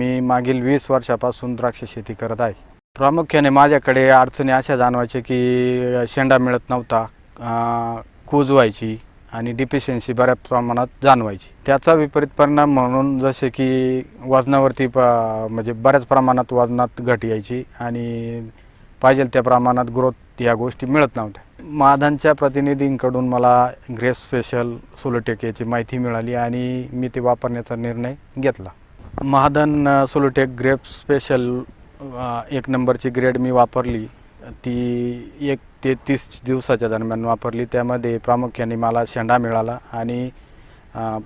मी मागील वीस वर्षापासून द्राक्ष शेती करत आहे. प्रामुख्याने माझ्याकडे अडचणी अशा जाणवायच्या की शेंडा मिळत नव्हता कूज व्हायची आणि डिफिशियन्सी बऱ्याच प्रमाणात जाणवायची. त्याचा विपरीत परिणाम म्हणून जसे की वजनावरती प म्हणजे बऱ्याच प्रमाणात वजनात घट यायची आणि पाहिजे त्या प्रमाणात ग्रोथ या गोष्टी मिळत नव्हत्या. माधांच्या प्रतिनिधींकडून मला ग्रेस स्पेशल सोलोटेक याची माहिती मिळाली आणि मी ते वापरण्याचा निर्णय घेतला. महादन सोलोटेक ग्रेप स्पेशल एक नंबरची ग्रेड मी वापरली. ती एक ते तीस दिवसाच्या दरम्यान वापरली. त्यामध्ये प्रामुख्याने मला शेंडा मिळाला आणि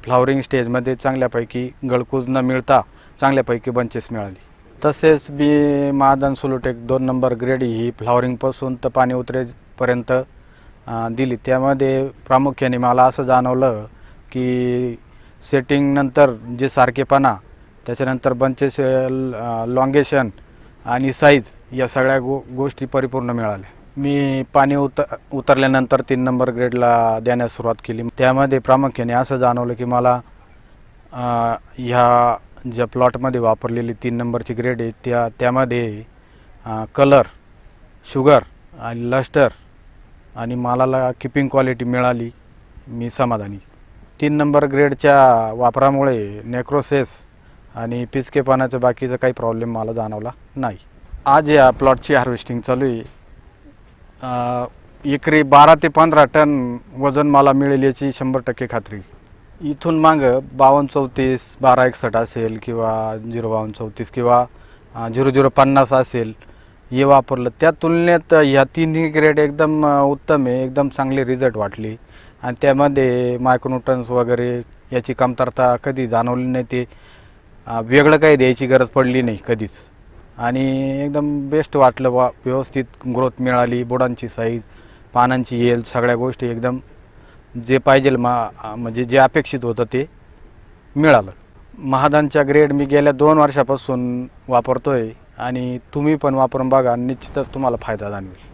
फ्लावरिंग स्टेजमध्ये चांगल्यापैकी गळकूज न मिळता चांगल्यापैकी बंचेस मिळाली. तसेच मी महादान सोलोटेक दोन नंबर ग्रेड ही फ्लावरिंगपासून तर पाणी उतरेपर्यंत दिली. त्यामध्ये प्रामुख्याने मला असं जाणवलं की सेटिंगनंतर जे सारखेपणा त्याच्यानंतर बंचेस लॉंगेशन आणि साईज या सगळ्या गो गोष्टी परिपूर्ण मिळाल्या. मी पाणी उत उतरल्यानंतर तीन नंबर ग्रेडला देण्यास सुरुवात केली. त्यामध्ये प्रामुख्याने असं जाणवलं की मला ह्या ज्या प्लॉटमध्ये वापरलेली तीन नंबरची ग्रेड आहे त्या त्यामध्ये कलर शुगर आणि लस्टर आणि मालाला किपिंग क्वालिटी मिळाली. मी समाधानी. तीन नंबर ग्रेडच्या वापरामुळे नेक्रोसेस आणि पिचके पाण्याचं बाकीचा काही प्रॉब्लेम मला जाणवला नाही. आज या प्लॉटची हार्वेस्टिंग चालू आहे. एकरी बारा ते पंधरा टन वजन मला मिळेल याची शंभर टक्के खात्री. इथून मागं बावन्न चौतीस बारा एकसष्ट असेल किंवा झिरो बावन्न चौतीस किंवा झिरो झिरो पन्नास असेल हे वापरलं. त्या तुलनेत ह्या तिन्ही ग्रेड एकदम उत्तम आहे एकदम चांगले रिझल्ट वाटले. आणि त्यामध्ये मायक्रोन्यूटन्स वगैरे याची कमतरता कधी जाणवली नाही ते. वेगळं काही द्यायची गरज पडली नाही कधीच. आणि एकदम बेस्ट वाटलं वा व्यवस्थित ग्रोथ मिळाली बुडांची साईज पानांची येल सगळ्या गोष्टी एकदम जे पाहिजे मा म्हणजे जे अपेक्षित होतं ते मिळालं. महादानच्या ग्रेड मी गेल्या दोन वर्षापासून वापरतोय आणि तुम्ही पण वापरून बघा निश्चितच तुम्हाला फायदा जाणवेल.